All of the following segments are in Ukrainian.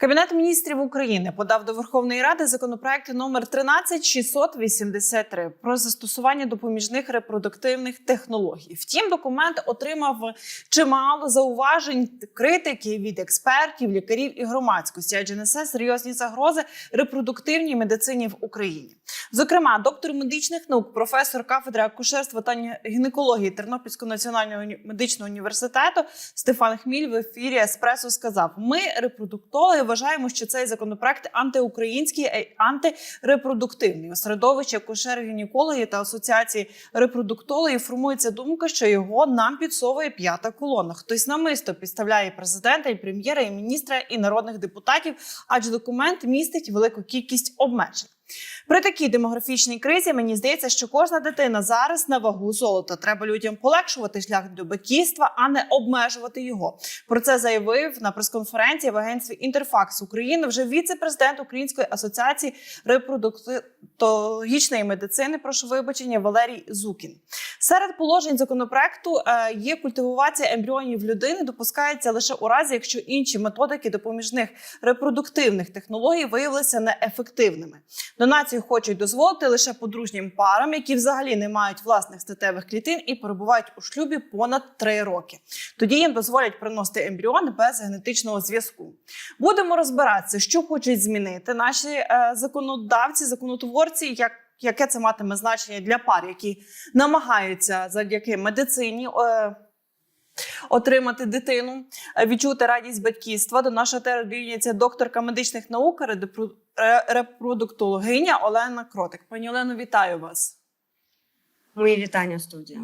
Кабінет міністрів України подав до Верховної Ради законопроект номер 13683 про застосування допоміжних репродуктивних технологій. Втім, документ отримав чимало зауважень, критики від експертів, лікарів і громадськості, адже несе серйозні загрози репродуктивній медицині в Україні. Зокрема, доктор медичних наук, професор кафедри акушерства та гінекології Тернопільського національного медичного університету Стефан Хміль в ефірі Еспресо сказав: Ми, репродуктологи, вважаємо, що цей законопроект антиукраїнський, а й антирепродуктивний. У середовищі акушер-гінекології та асоціації репродуктологів формується думка, що його нам підсовує п'ята колона. Хтось намисто підставляє і президента, і прем'єра, і міністра, і народних депутатів, адже документ містить велику кількість обмежень. При такій демографічній кризі мені здається, що кожна дитина зараз на вагу золота. Треба людям полегшувати шлях до батьківства, а не обмежувати його. Про це заявив на прес-конференції в агентстві Інтерфакс України вже віце-президент Української асоціації репродуктологічної медицини. Прошу вибачення Валерій Зукін. Серед положень законопроекту е, є культивація ембріонів людини, допускається лише у разі, якщо інші методики допоміжних репродуктивних технологій виявилися неефективними. Донацію хочуть дозволити лише подружнім парам, які взагалі не мають власних статевих клітин і перебувають у шлюбі понад три роки. Тоді їм дозволять приносити ембріон без генетичного зв'язку. Будемо розбиратися, що хочуть змінити наші е, законодавці, законотворці, як яке це матиме значення для пар, які намагаються завдяки медицині. Отримати дитину, е, відчути радість батьківства. До нашого телевізії докторка медичних наук, репродуктологиня Олена Кротик. Пані Олено, вітаю вас. Мої вітання студія.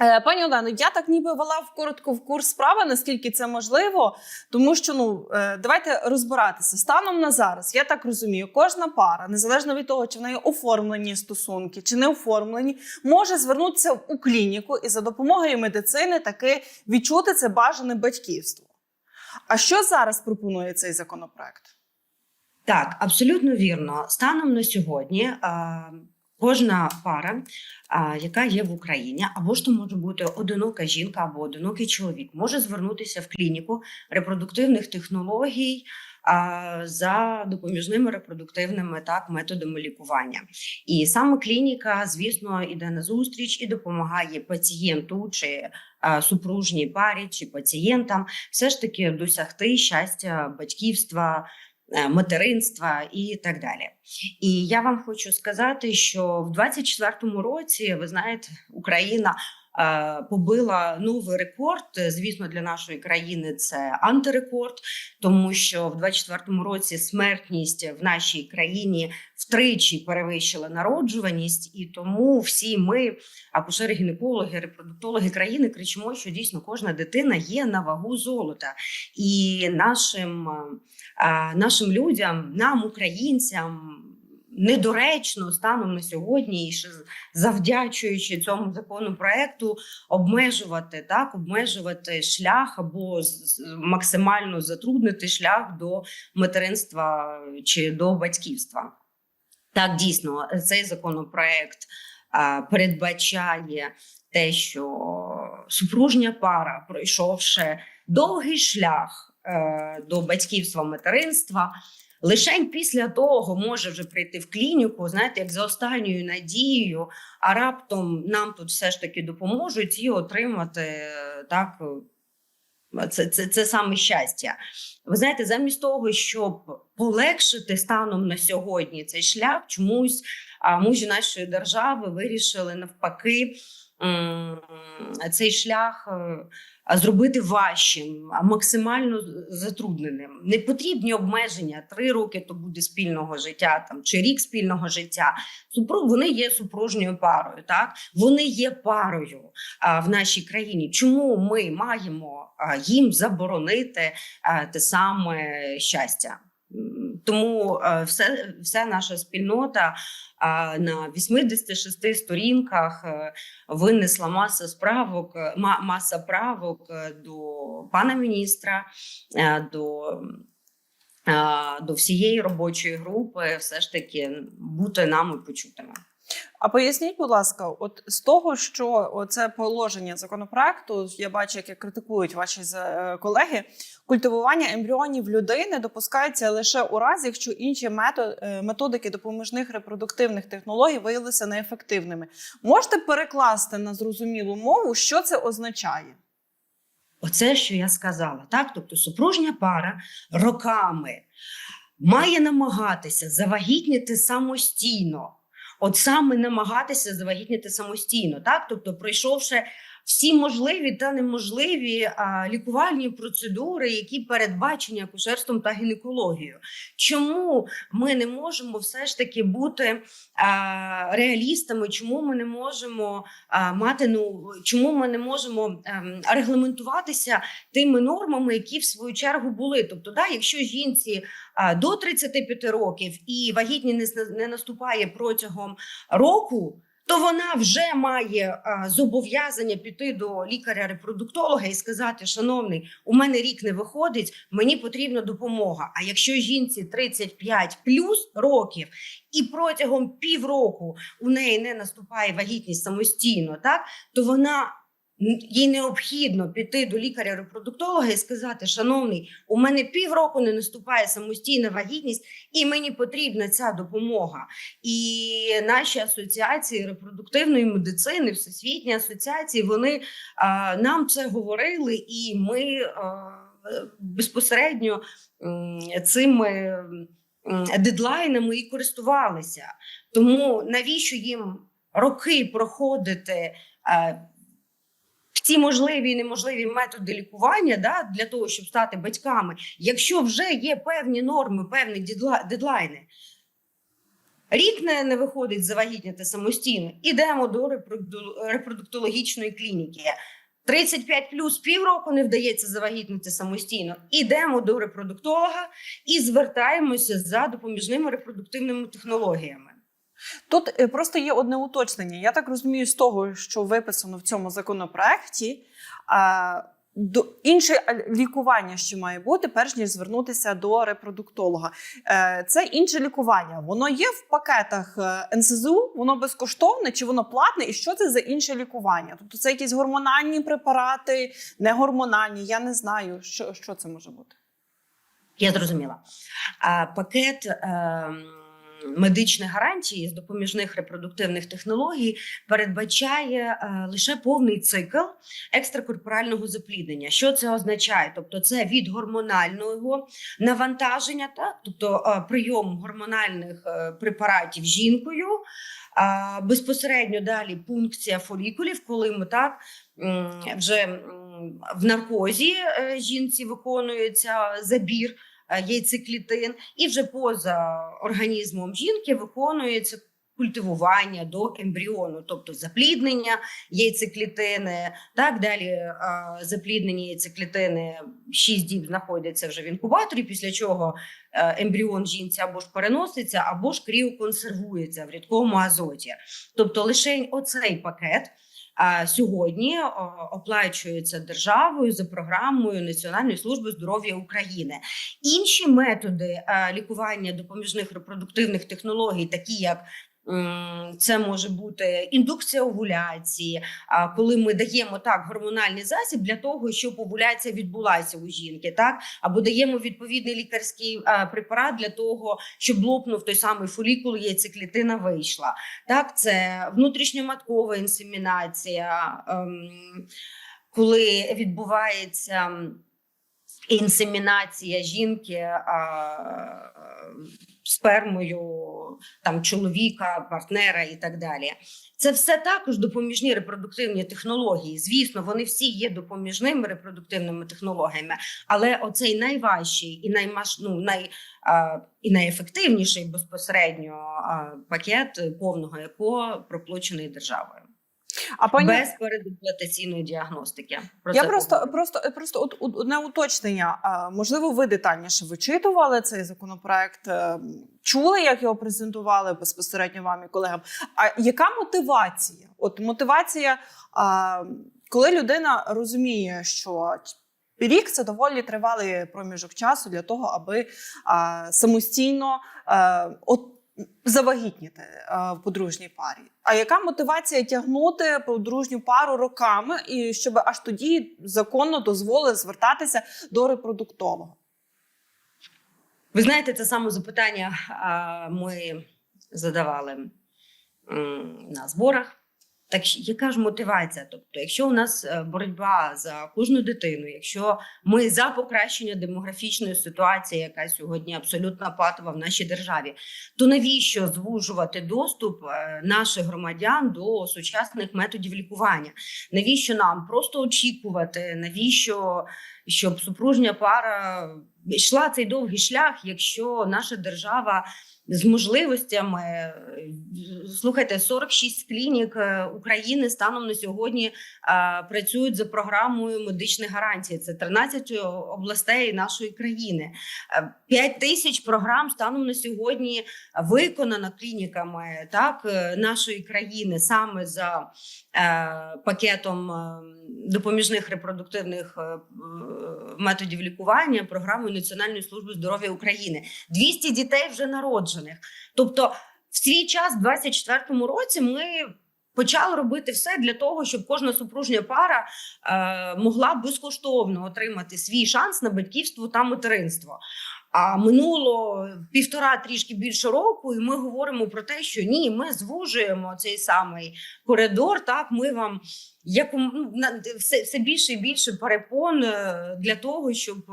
Е, Пані Олено, я так ніби вела в коротко в курс справи, наскільки це можливо, тому що ну е, давайте розбиратися станом на зараз. Я так розумію, кожна пара, незалежно від того, чи в неї оформлені стосунки, чи не оформлені, може звернутися у клініку і за допомогою медицини таки відчути це бажане батьківство. А що зараз пропонує цей законопроект? Так, абсолютно вірно. Станом на сьогодні а, кожна пара, яка є в Україні, або ж то може бути одинока жінка або одинокий чоловік, може звернутися в клініку репродуктивних технологій. За допоміжними репродуктивними так методами лікування, і саме клініка, звісно, іде на зустріч і допомагає пацієнту чи супружній парі, чи пацієнтам все ж таки досягти щастя, батьківства, материнства і так далі. І я вам хочу сказати, що в 24-му році, ви знаєте, Україна е, побила новий рекорд. Звісно, для нашої країни це антирекорд, тому що в 24-му році смертність в нашій країні втричі перевищила народжуваність, і тому всі ми, акушери, гінекологи, репродуктологи країни, кричимо, що дійсно кожна дитина є на вагу золота, і нашим. е, нашим людям, нам, українцям, недоречно станом на сьогодні, і ще завдячуючи цьому законопроекту, обмежувати так, обмежувати шлях або максимально затруднити шлях до материнства чи до батьківства. Так, дійсно, цей законопроект передбачає те, що супружня пара, пройшовши довгий шлях е, до батьківства материнства, лише після того може вже прийти в клініку, знаєте, як за останньою надією, а раптом нам тут все ж таки допоможуть і отримати так. Це, це, це саме щастя. Ви знаєте, замість того, щоб полегшити станом на сьогодні цей шлях, чомусь а, мужі нашої держави вирішили навпаки цей шлях е, зробити важчим, максимально затрудненим. Не потрібні обмеження. Три роки то буде спільного життя, там чи рік спільного життя. Супруг вони є супружньою парою. Так вони є парою а, в нашій країні. Чому ми маємо а, їм заборонити а, те саме щастя? Тому е, все, вся наша спільнота а, на 86 сторінках е, винесла маса справок, е, маса правок е, до пана міністра, е, до, е, до всієї робочої групи, все ж таки бути нами почутими. А поясніть, будь ласка, от з того, що це положення законопроекту, я бачу, як критикують ваші е, колеги, культивування ембріонів людини допускається лише у разі, якщо інші е, методики допоміжних репродуктивних технологій виявилися неефективними. Можете перекласти на зрозумілу мову, що це означає? Оце, що я сказала, так? Тобто супружня пара роками має намагатися завагітніти самостійно. От саме намагатися завагітніти самостійно, так? Тобто, пройшовши всі можливі та неможливі а, лікувальні процедури, які передбачені акушерством та гінекологією. Чому ми не можемо все ж таки бути а, реалістами? Чому ми не можемо а, мати ну чому ми не можемо ем, регламентуватися тими нормами, які в свою чергу були? Тобто, да, якщо жінці а, до 35 років і вагітні не наступає протягом року. То вона вже має зобов'язання піти до лікаря-репродуктолога і сказати: Шановний, у мене рік не виходить, мені потрібна допомога. А якщо жінці 35 плюс років і протягом півроку у неї не наступає вагітність самостійно, так то вона їй необхідно піти до лікаря-репродуктолога і сказати: Шановний, у мене півроку не наступає самостійна вагітність, і мені потрібна ця допомога. І наші асоціації репродуктивної медицини, всесвітні асоціації, вони а, нам це говорили, і ми а, безпосередньо м, цими дедлайнами і користувалися. Тому навіщо їм роки проходити? а, Ці можливі і неможливі методи лікування да, для того, щоб стати батьками, якщо вже є певні норми, певні дедлайни, рік не, не виходить завагітніти самостійно, ідемо до репроду- репродуктологічної клініки. 35 плюс півроку не вдається завагітнити самостійно. Ідемо до репродуктолога і звертаємося за допоміжними репродуктивними технологіями. Тут е, просто є одне уточнення. Я так розумію, з того, що виписано в цьому законопроекті, до інше лікування, що має бути, перш ніж звернутися до репродуктолога. Е, Це інше лікування. Воно є в пакетах е, НСЗУ, воно безкоштовне чи воно платне, і що це за інше лікування? Тобто це якісь гормональні препарати, не гормональні. Я не знаю, що, що це може бути. Я зрозуміла. Пакет е, медичних гарантій з допоміжних репродуктивних технологій передбачає е, лише повний цикл екстракорпорального запліднення. Що це означає? Тобто, це від гормонального навантаження, так тобто е, прийом гормональних е, препаратів жінкою. Безпосередньо далі пункція фолікулів, коли ми так вже в наркозі жінці виконується забір яйцеклітин, і вже поза організмом жінки виконується культивування до ембріону, тобто запліднення яйцеклітини, так далі е, запліднені яйцеклітини 6 діб знаходяться вже в інкубаторі, після чого е, ембріон жінці або ж переноситься, або ж кріоконсервується в рідкому азоті. Тобто лише оцей пакет сьогодні оплачуються оплачується державою за програмою Національної служби здоров'я України. Інші методи лікування допоміжних репродуктивних технологій, такі як це може бути індукція овуляції, коли ми даємо так гормональний засіб для того, щоб овуляція відбулася у жінки, так або даємо відповідний лікарський препарат для того, щоб лопнув той самий фолікул, яйцеклітина вийшла. Так, це внутрішньоматкова інсемінація, ем, коли відбувається інсемінація жінки спермою там, чоловіка, партнера і так далі. Це все також допоміжні репродуктивні технології. Звісно, вони всі є допоміжними репродуктивними технологіями, але оцей найважчий і наймаш, ну, най, а, і найефективніший безпосередньо а, пакет повного ЕКО проплачений державою. А пані без передімплантаційної діагностики. Про Я просто, просто, просто от, одне уточнення. Можливо, ви детальніше вичитували цей законопроект, е, чули, як його презентували безпосередньо вам і колегам. А яка мотивація? От мотивація, коли людина розуміє, що рік це доволі тривалий проміжок часу для того, аби а, самостійно а, от. Завагітніти е, в подружній парі. А яка мотивація тягнути подружню пару роками, і щоб аж тоді законно дозволили звертатися до репродуктового? Ви знаєте, це саме запитання ми задавали на зборах. Так яка ж мотивація? Тобто, якщо у нас е, боротьба за кожну дитину, якщо ми за покращення демографічної ситуації, яка сьогодні абсолютно патова в нашій державі, то навіщо звужувати доступ е, наших громадян до сучасних методів лікування? Навіщо нам просто очікувати? Навіщо щоб супружня пара йшла цей довгий шлях, якщо наша держава з можливостями е, слухайте, 46 клінік е, України станом на сьогодні е, працюють за програмою медичних гарантій. Це 13 областей нашої країни. 5 тисяч програм станом на сьогодні виконано клініками так е, нашої країни саме за е, пакетом е, допоміжних репродуктивних е, е, методів лікування програмою Національної служби здоров'я України. 200 дітей вже народжених. Тобто, в свій час, в 24-му році, ми. Почали робити все для того, щоб кожна супружня пара е, могла безкоштовно отримати свій шанс на батьківство та материнство. А минуло півтора трішки більше року, і ми говоримо про те, що ні, ми звужуємо цей самий коридор. Так, ми вам як ну, все, все більше і більше перепон е, для того, щоб е,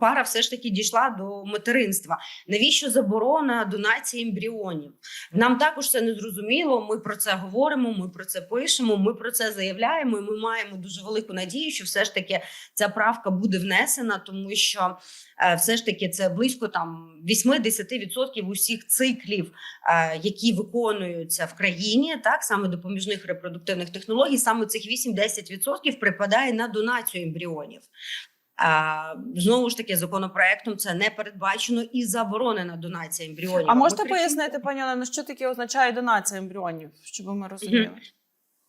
пара все ж таки дійшла до материнства. Навіщо заборона донації ембріонів? Нам також це не зрозуміло. Ми про це говоримо, ми про це пишемо, ми про це заявляємо. І ми маємо дуже велику надію, що все ж таки ця правка буде внесена, тому що е, все ж таки це близько там 8-10% усіх циклів, які виконуються в країні, так саме допоміжних репродуктивних технологій, саме цих 8-10% припадає на донацію ембріонів. А, знову ж таки, законопроектом це не передбачено і заборонена донація ембріонів. А можете кричимо- пояснити, пані Олено, що таке означає донація ембріонів, щоб ми розуміли?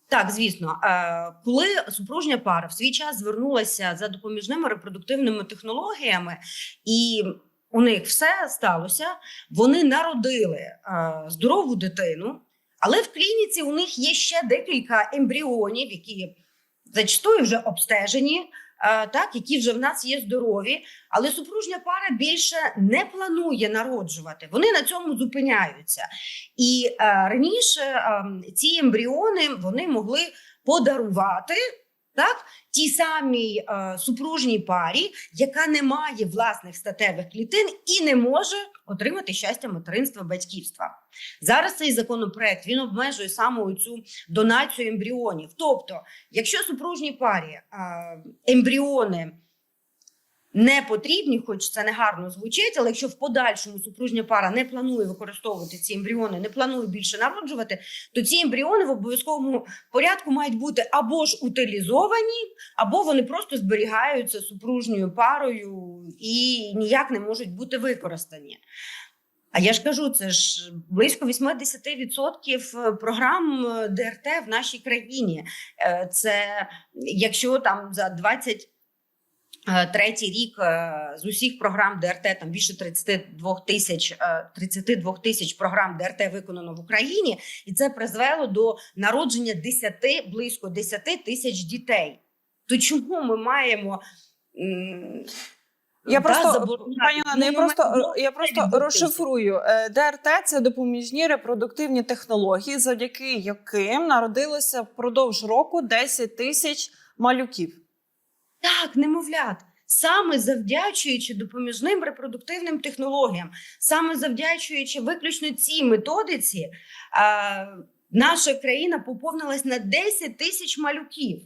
Так, звісно, коли супружня пара в свій час звернулася за допоміжними репродуктивними технологіями, і у них все сталося, вони народили здорову дитину, але в клініці у них є ще декілька ембріонів, які зачастую вже обстежені. е, Так, які вже в нас є здорові, але супружня пара більше не планує народжувати. Вони на цьому зупиняються. І е, раніше е, ці ембріони вони могли подарувати так, тій самій е, супружній парі, яка не має власних статевих клітин і не може отримати щастя материнства батьківства. Зараз цей законопроект він обмежує саме цю донацію ембріонів. Тобто, якщо супружній парі е, ембріони не потрібні, хоч це не гарно звучить, але якщо в подальшому супружня пара не планує використовувати ці ембріони, не планує більше народжувати, то ці ембріони в обов'язковому порядку мають бути або ж утилізовані, або вони просто зберігаються супружньою парою і ніяк не можуть бути використані. А я ж кажу, це ж близько 80% програм е, ДРТ в нашій країні. Е, Це якщо там за 20 Е, Третій рік е, з усіх програм ДРТ там більше 32 тисяч е, 32 тисяч програм ДРТ виконано в Україні, і це призвело до народження 10, близько 10 тисяч дітей. То чому ми маємо Я да, просто пані Олено, я просто я просто розшифрую. Е, ДРТ це допоміжні репродуктивні технології, завдяки яким народилося впродовж року 10 тисяч малюків. Так, немовлят. Саме завдячуючи допоміжним репродуктивним технологіям, саме завдячуючи виключно цій методиці, е, наша країна поповнилась на 10 тисяч малюків.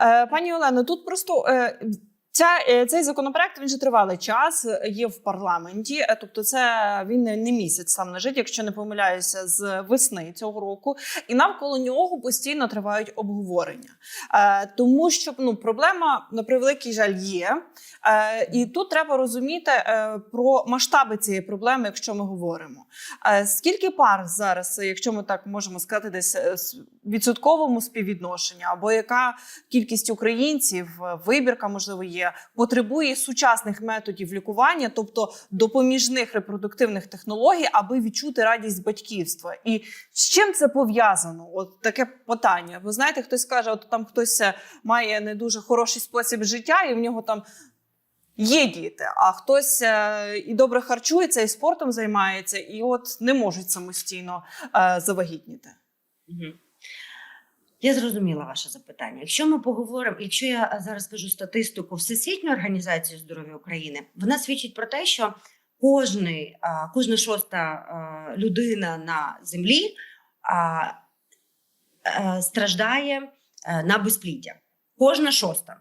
Е, Пані Олено, тут просто е, ця, е, цей законопроект він же тривалий час, е, є в парламенті. е, Тобто, це він не не місяць сам лежить, якщо не помиляюся, з весни цього року, і навколо нього постійно тривають обговорення. Е, Тому що ну, проблема на превеликий жаль є. Е, І тут треба розуміти е, про масштаби цієї проблеми, якщо ми говоримо. Е, Скільки пар зараз, якщо ми так можемо сказати, десь відсотковому співвідношенні, або яка кількість українців, е, вибірка можливо є потребує сучасних методів лікування, тобто допоміжних репродуктивних технологій, аби відчути радість батьківства. І з чим це пов'язано? От таке питання. Ви знаєте, хтось каже, от там хтось е, має не дуже хороший спосіб життя, і в нього там. Є діти, а хтось е, і добре харчується, і спортом займається, і от не можуть самостійно завагітніти. Я зрозуміла ваше запитання. Якщо ми поговоримо, якщо я е, зараз скажу статистику Всесвітньої організації здоров'я України, вона свідчить про те, що кожний, кожна шоста людина на землі е, страждає е, на безпліддя. Кожна шоста.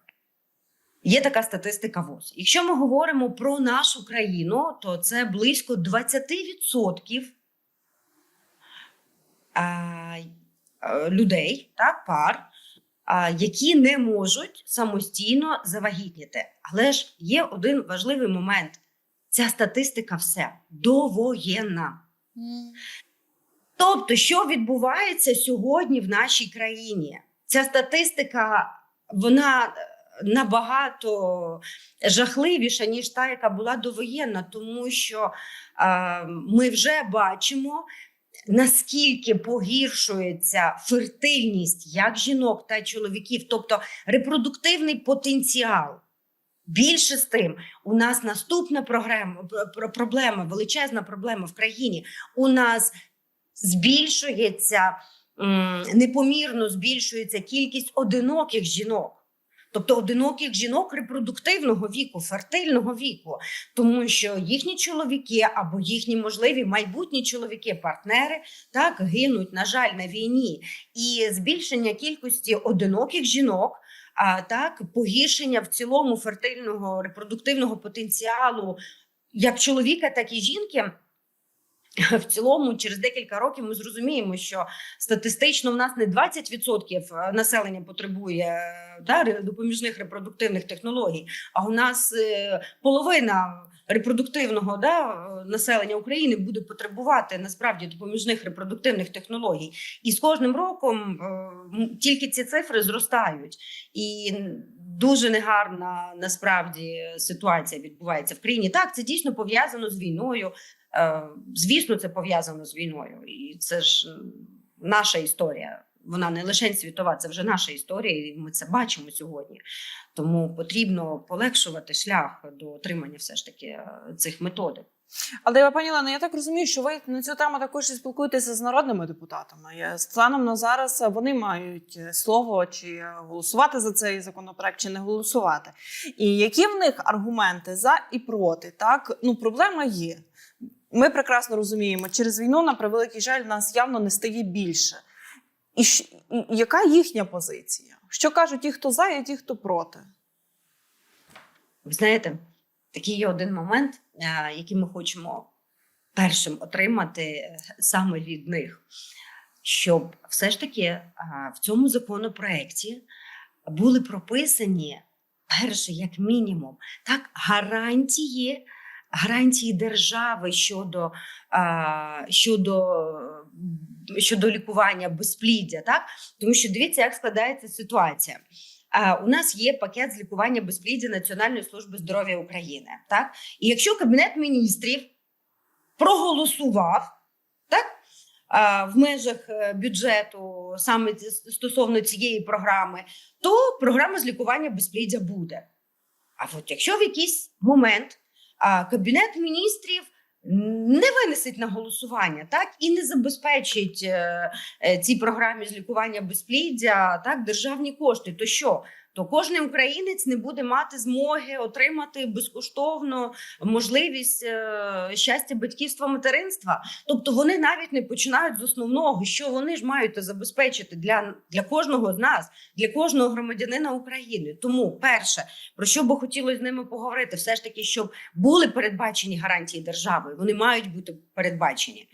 Є така статистика ВОЗ. Якщо ми говоримо про нашу країну, то це близько 20% а, е, людей, так, пар, які не можуть самостійно завагітніти. Але ж є один важливий момент: ця статистика все довоєнна. Тобто, що відбувається сьогодні в нашій країні? Ця статистика вона е, набагато жахливіша, ніж та, яка була довоєнна, тому що е, ми вже бачимо, наскільки погіршується фертильність як жінок та чоловіків, тобто репродуктивний потенціал. Більше з тим, у нас наступна програма, проблема, величезна проблема в країні. У нас збільшується непомірно збільшується кількість одиноких жінок. Тобто одиноких жінок репродуктивного віку, фертильного віку, тому що їхні чоловіки або їхні можливі майбутні чоловіки, партнери так гинуть, на жаль, на війні. І збільшення кількості одиноких жінок, а так погіршення в цілому фертильного репродуктивного потенціалу як чоловіка, так і жінки. В цілому, через декілька років ми зрозуміємо, що статистично в нас не 20% населення потребує е, да, допоміжних репродуктивних технологій, а у нас е, половина репродуктивного да, е, населення України буде потребувати насправді допоміжних репродуктивних технологій. І з кожним роком е, тільки ці цифри зростають. І дуже негарна насправді ситуація відбувається в країні. Так, це дійсно пов'язано з війною. Е, Звісно, це пов'язано з війною, і це ж наша історія. Вона не лише світова, це вже наша історія, і ми це бачимо сьогодні. Тому потрібно полегшувати шлях до отримання все ж таки е, цих методик. Але пані Олено, я так розумію, що ви на цю тему також і спілкуєтеся з народними депутатами. Станом на зараз вони мають слово чи голосувати за цей законопроект, чи не голосувати. І які в них аргументи за і проти? Так, ну проблема є. Ми прекрасно розуміємо, через війну, на превеликий жаль, нас явно не стає більше. І яка їхня позиція? Що кажуть ті, хто за, і ті, хто проти? Ви знаєте, такий є один момент, е, який ми хочемо першим отримати е, саме від них, щоб все ж таки е, в цьому законопроекті були прописані перше, як мінімум, так, гарантії. Гарантії держави щодо, щодо, щодо лікування безпліддя, так тому що дивіться, як складається ситуація. У нас є пакет з лікування безпліддя Національної служби здоров'я України. Так, і якщо кабінет міністрів проголосував так в межах е, бюджету саме стосовно цієї програми, то програма з лікування безпліддя буде. А от якщо в якийсь момент кабінет міністрів не винесить на голосування, так і не забезпечить е, е, цій програмі з лікування безпліддя так державні кошти, то що? То кожен українець не буде мати змоги отримати безкоштовно можливість е, щастя батьківства материнства. Тобто вони навіть не починають з основного, що вони ж мають забезпечити для, для кожного з нас, для кожного громадянина України. Тому перше, про що би хотілося з ними поговорити, все ж таки, щоб були передбачені гарантії держави. Вони мають бути передбачені.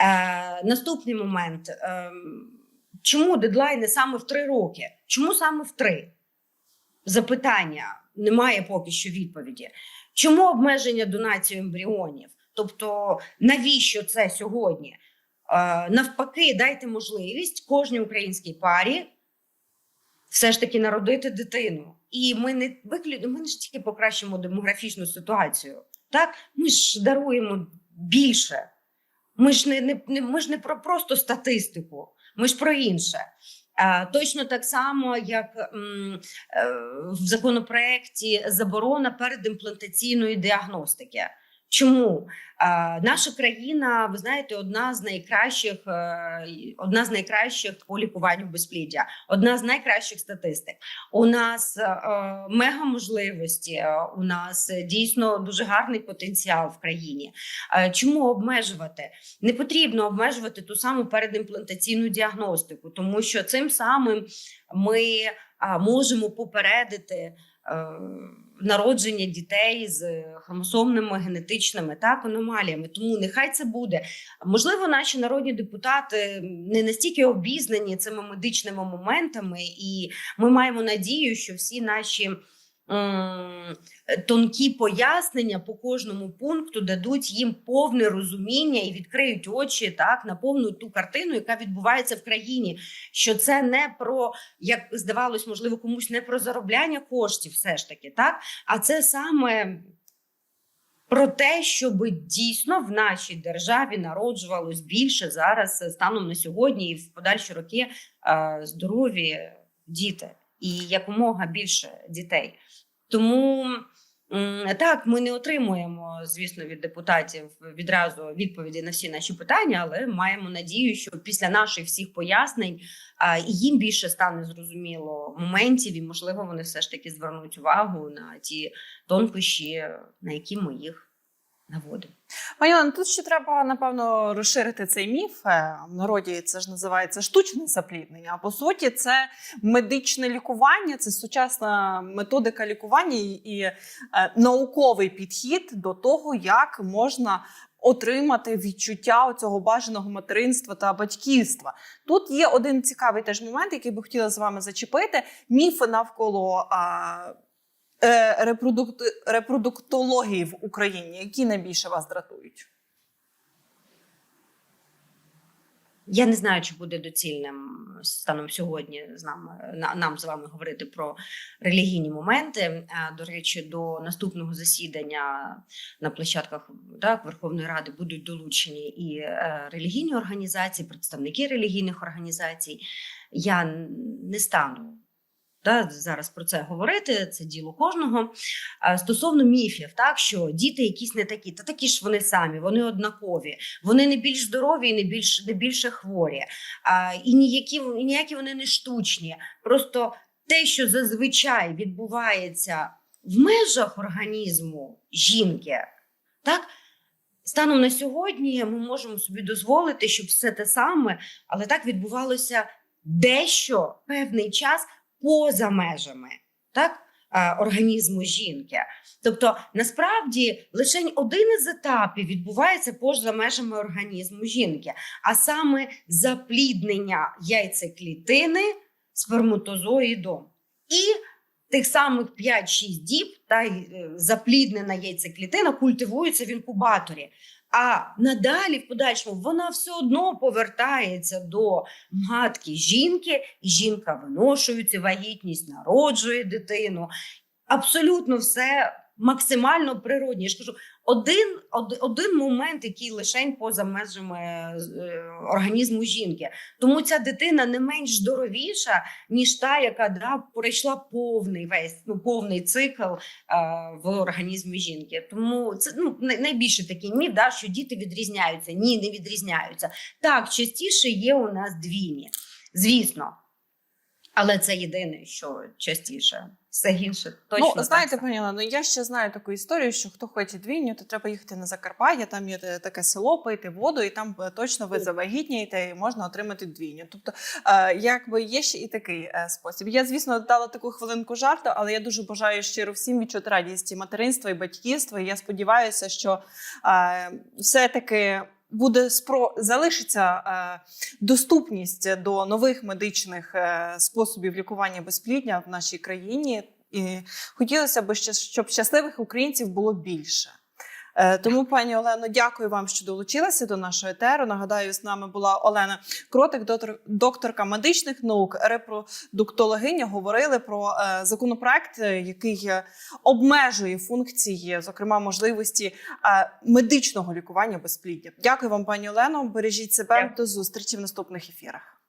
Е, наступний момент: е, чому дедлайни саме в три роки? Чому саме в три? Запитання немає поки що відповіді. Чому обмеження донації ембріонів? Тобто, навіщо це сьогодні? Е, навпаки, дайте можливість кожній українській парі все ж таки народити дитину. І ми не виклю... ми не ж тільки покращимо демографічну ситуацію. Так, ми ж даруємо більше. Ми ж не, не, ми ж не про просто статистику, ми ж про інше. А, точно так само, як е, в законопроекті заборона передімплантаційної діагностики. Чому наша країна, ви знаєте, одна з найкращих, е, одна з найкращих по лікуванню безпліддя, одна з найкращих статистик. У нас е, мега можливості, е, у нас е, дійсно дуже гарний потенціал в країні. Е, Чому обмежувати? Не потрібно обмежувати ту саму передімплантаційну діагностику, тому що цим самим ми можемо попередити. Народження дітей з хромосомними генетичними так аномаліями, тому нехай це буде. Можливо, наші народні депутати не настільки обізнані цими медичними моментами, і ми маємо надію, що всі наші тонкі пояснення по кожному пункту дадуть їм повне розуміння і відкриють очі так на повну ту картину, яка відбувається в країні. Що це не про як здавалось, можливо, комусь не про заробляння коштів, все ж таки, так а це саме. Про те, щоб дійсно в нашій державі народжувалось більше зараз е, станом на сьогодні і в подальші роки е, здорові діти і якомога більше дітей. Тому так, ми не отримуємо, звісно, від депутатів відразу відповіді на всі наші питання, але маємо надію, що після наших всіх пояснень їм більше стане зрозуміло моментів, і можливо вони все ж таки звернуть увагу на ті тонкощі, на які ми їх наводимо. Пані Олено, тут ще треба напевно розширити цей міф. Е, В народі це ж називається штучне запліднення. А по суті, це медичне лікування, це сучасна методика лікування і, е, науковий підхід до того, як можна. Отримати відчуття цього бажаного материнства та батьківства. Тут є один цікавий теж момент, який би хотіла з вами зачепити: міфи навколо а, репродукт, репродуктології в Україні, які найбільше вас дратують? Я не знаю, чи буде доцільним станом сьогодні з нами на- нам з вами говорити про релігійні моменти. Е, До речі, до наступного засідання на площадках так, Верховної Ради будуть долучені і е, релігійні організації, представники релігійних організацій. Я не стану. Да, зараз про це говорити, це діло кожного. Стосовно міфів, так що діти якісь не такі, та такі ж вони самі, вони однакові, вони не більш здорові і не більш не більше хворі. А, і ніякі і ніякі вони не штучні. Просто те, що зазвичай відбувається в межах організму жінки, так. Станом на сьогодні ми можемо собі дозволити, щоб все те саме, але так відбувалося дещо певний час поза межами так, е, організму жінки. Тобто, насправді лише один із етапів відбувається поза межами організму жінки, а саме запліднення яйцеклітини сперматозоїдом. І тих самих 5-6 діб та е, запліднена яйцеклітина культивується в інкубаторі. А надалі, в подальшому, вона все одно повертається до матки жінки, і жінка виношує цю вагітність, народжує дитину. Абсолютно все максимально природні. Я ж кажу, один, од- один момент, який лишень поза межами е, організму жінки. Тому ця дитина не менш здоровіша, ніж та, яка да, пройшла повний весь ну, повний цикл е, в організмі жінки. Тому це ну, най- найбільший такий міф, да, що діти відрізняються. Ні, не відрізняються. Так, частіше є у нас двійні, звісно. Але це єдине, що частіше. Все інше точно. ну, знаєте, так. пані ну я ще знаю таку історію, що хто хоче двійню, то треба їхати на Закарпаття, там є таке село, пити воду, і там е, точно ви завагітнієте і можна отримати двійню. Тобто, е, якби є ще і такий е, спосіб. Я, звісно, дала таку хвилинку жарту, але я дуже бажаю щиро всім відчути радість і материнства і батьківства. І я сподіваюся, що е, все-таки. Буде спро залишиться е, доступність до нових медичних е, способів лікування безплідня в нашій країні, і хотілося б, ще, щоб щасливих українців було більше. Е, Тому, пані Олено, дякую вам, що долучилися до нашого етеру. Нагадаю, з нами була Олена Кротик, доктор, докторка медичних наук, репродуктологиня. Говорили про е, законопроект, е, який обмежує функції, зокрема можливості медичного лікування безпліддя. Дякую вам, пані Олено. Бережіть себе Дякую. до зустрічі в наступних ефірах.